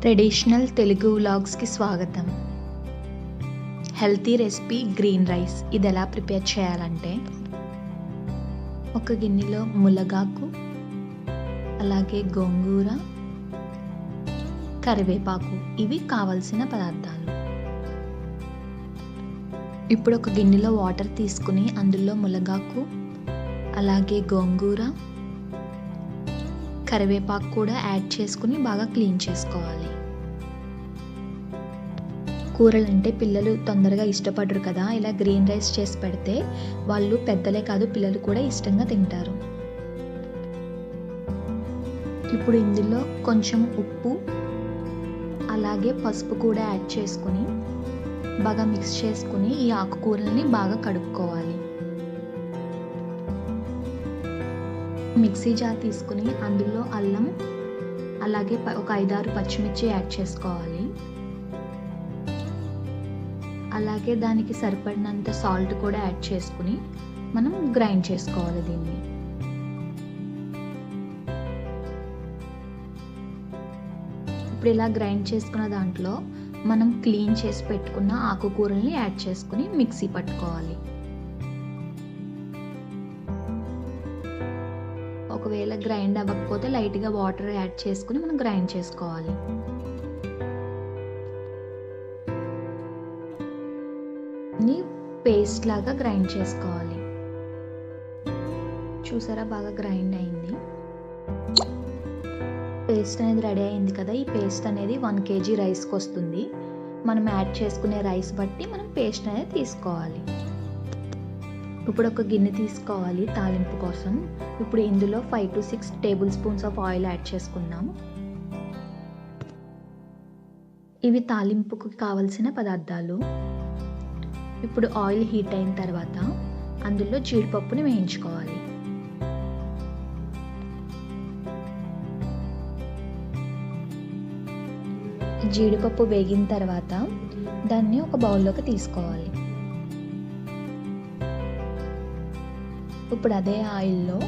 Traditional Telugu వ్లాగ్స్కి స్వాగతం. Healthy recipe green rice ఇది ఎలా ప్రిపేర్ చేయాలంటే ఒక గిన్నెలో ములగాకు అలాగే గోంగూర కరివేపాకు ఇవి కావలసిన పదార్థాలు. ఇప్పుడు ఒక గిన్నెలో వాటర్ తీసుకుని అందులో ములగాకు అలాగే గోంగూర కరివేపాకు కూడా యాడ్ చేసుకుని బాగా క్లీన్ చేసుకోవాలి. కూరలు అంటే పిల్లలు తొందరగా ఇష్టపడరు కదా ఇలా గ్రీన్ రైస్ చేసి పెడితే వాళ్ళు పెద్దలే కాదు పిల్లలు కూడా ఇష్టంగా తింటారు. ఇప్పుడు ఇందులో కొంచెం ఉప్పు అలాగే పసుపు కూడా యాడ్ చేసుకుని బాగా మిక్స్ చేసుకుని ఈ ఆకుకూరల్ని బాగా కడుక్కోవాలి. మిక్సీ జార్ తీసుకుని అందులో అల్లం అలాగే ఒక ఐదారు పచ్చిమిర్చి యాడ్ చేసుకోవాలి. అలాగే దానికి సరిపడినంత సాల్ట్ కూడా యాడ్ చేసుకుని మనం గ్రైండ్ చేసుకోవాలి దీన్ని. ఇప్పుడు ఇలా గ్రైండ్ చేసుకున్న దాంట్లో మనం క్లీన్ చేసి పెట్టుకున్న ఆకుకూరల్ని యాడ్ చేసుకుని మిక్సీ పట్టుకోవాలి. ఒకవేళ గ్రైండ్ అవ్వకపోతే లైట్గా వాటర్ యాడ్ చేసుకుని మనం గ్రైండ్ చేసుకోవాలి. పేస్ట్ లాగా గ్రైండ్ చేసుకోవాలి. చూసారా బాగా గ్రైండ్ అయింది. పేస్ట్ అనేది రెడీ అయింది కదా ఈ పేస్ట్ అనేది వన్ కేజీ రైస్కి వస్తుంది. మనం యాడ్ చేసుకునే రైస్ బట్టి మనం పేస్ట్ అనేది తీసుకోవాలి. ఇప్పుడు ఒక గిన్నె తీసుకోవాలి తాలింపు కోసం. ఇప్పుడు ఇందులో five to six tablespoons of oil add చేసుకుందాం. ఇవి తాలింపుకు కావలసిన పదార్థాలు. ఇప్పుడు ఆయిల్ హీట్ అయిన తర్వాత అందులో జీడిపప్పుని వేయించుకోవాలి. జీడిపప్పు వేగిన తర్వాత దాన్ని ఒక బౌల్లోకి తీసుకోవాలి. ఇప్పుడు అదే ఆయిల్లో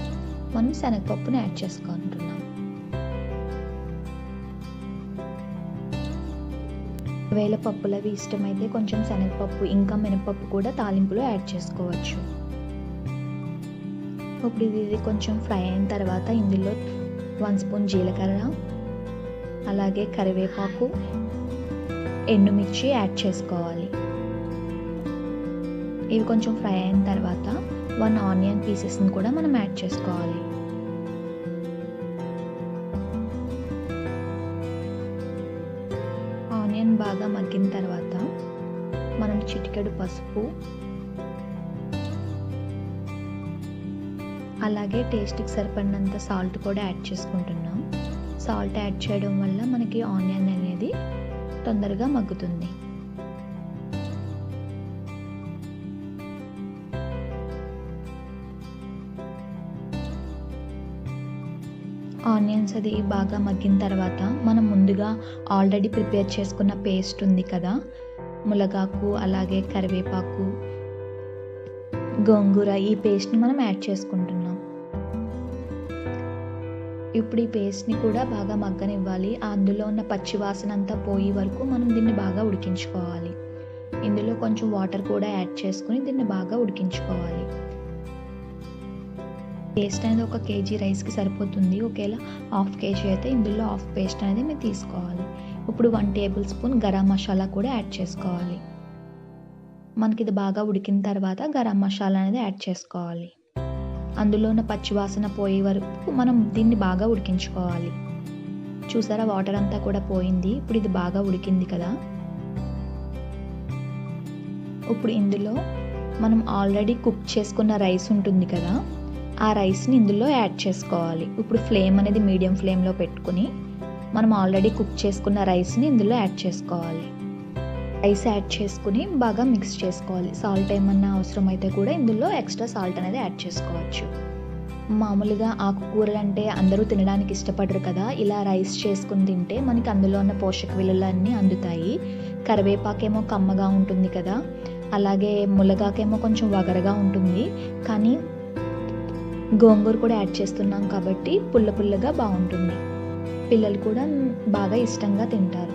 మనం శనగపప్పుని యాడ్ చేసుకుంటున్నాం. వేల అవి ఇష్టమైతే కొంచెం శనగపప్పు ఇంకా మినపప్పు కూడా తాలింపులో యాడ్ చేసుకోవచ్చు. ఇప్పుడు ఇది ఇది కొంచెం ఫ్రై అయిన తర్వాత ఇందులో వన్ స్పూన్ జీలకర్ర అలాగే కరివేపాకు ఎండుమిర్చి యాడ్ చేసుకోవాలి. ఇవి కొంచెం ఫ్రై అయిన తర్వాత వన్ ఆనియన్ పీసెస్ని కూడా మనం యాడ్ చేసుకోవాలి. ఆనియన్ బాగా మగ్గిన తర్వాత మనం చిటికెడు పసుపు అలాగే టేస్ట్కి సరిపడినంత సాల్ట్ కూడా యాడ్ చేసుకుంటున్నాం. సాల్ట్ యాడ్ చేయడం వల్ల మనకి ఆనియన్ అనేది తొందరగా మగ్గుతుంది. ఆనియన్స్ అది బాగా మగ్గిన తర్వాత మనం ముందుగా ఆల్రెడీ ప్రిపేర్ చేసుకున్న పేస్ట్ ఉంది కదా ములగాకు అలాగే కరివేపాకు గోంగూర ఈ పేస్ట్ని మనం యాడ్ చేసుకుంటున్నాం. ఇప్పుడు ఈ పేస్ట్ని కూడా బాగా మగ్గనివ్వాలి. అందులో ఉన్న పచ్చి వాసన అంతా పోయే వరకు మనం దీన్ని బాగా ఉడికించుకోవాలి. ఇందులో కొంచెం వాటర్ కూడా యాడ్ చేసుకుని దీన్ని బాగా ఉడికించుకోవాలి. పేస్ట్ అనేది ఒక కేజీ రైస్కి సరిపోతుంది. ఒకవేళ హాఫ్ కేజీ అయితే ఇందులో హాఫ్ పేస్ట్ అనేది మీరు తీసుకోవాలి. ఇప్పుడు one tablespoon garam masala కూడా యాడ్ చేసుకోవాలి. మనకి ఇది బాగా ఉడికిన తర్వాత గరం మసాలా అనేది యాడ్ చేసుకోవాలి. అందులో ఉన్న పచ్చివాసన పోయే వరకు మనం దీన్ని బాగా ఉడికించుకోవాలి. చూసారా? వాటర్ అంతా కూడా పోయింది. ఇప్పుడు ఇది బాగా ఉడికింది కదా? ఇప్పుడు ఇందులో మనం ఆల్రెడీ కుక్ చేసుకున్న రైస్ ఉంటుంది కదా? ఆ రైస్ని ఇందులో యాడ్ చేసుకోవాలి. ఇప్పుడు ఫ్లేమ్ అనేది మీడియం ఫ్లేమ్లో పెట్టుకుని మనం ఆల్రెడీ కుక్ చేసుకున్న రైస్ని ఇందులో యాడ్ చేసుకోవాలి. రైస్ యాడ్ చేసుకుని బాగా మిక్స్ చేసుకోవాలి. సాల్ట్ ఏమన్నా అవసరం అయితే కూడా ఇందులో ఎక్స్ట్రా సాల్ట్ అనేది యాడ్ చేసుకోవచ్చు. మామూలుగా ఆకుకూరలు అంటే అందరూ తినడానికి ఇష్టపడరు కదా. ఇలా రైస్ చేసుకుని తింటే మనకి అందులో ఉన్న పోషక విలువలన్నీ అందుతాయి. కరివేపాకేమో కమ్మగా ఉంటుంది కదా. అలాగే ములగాకేమో కొంచెం వగరగా ఉంటుంది. కానీ గోంగూర కూడా యాడ్ చేస్తున్నాం కాబట్టి పుల్ల పుల్లగా బాగుంటుంది. పిల్లలు కూడా బాగా ఇష్టంగా తింటారు.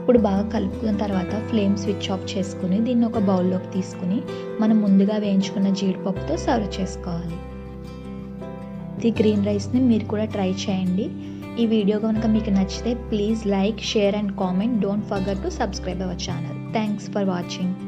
ఇప్పుడు బాగా కలుపుకున్న తర్వాత ఫ్లేమ్ స్విచ్ ఆఫ్ చేసుకుని దీన్ని ఒక బౌల్లోకి తీసుకుని మనం ముందుగా వేయించుకున్న జీడిపప్పుతో సర్వ్ చేసుకోవాలి. ఇది గ్రీన్ రైస్ని మీరు కూడా ట్రై చేయండి. ఈ వీడియో కనుక మీకు నచ్చితే please like share and comment. Don't forget to subscribe our channel. Thanks for watching.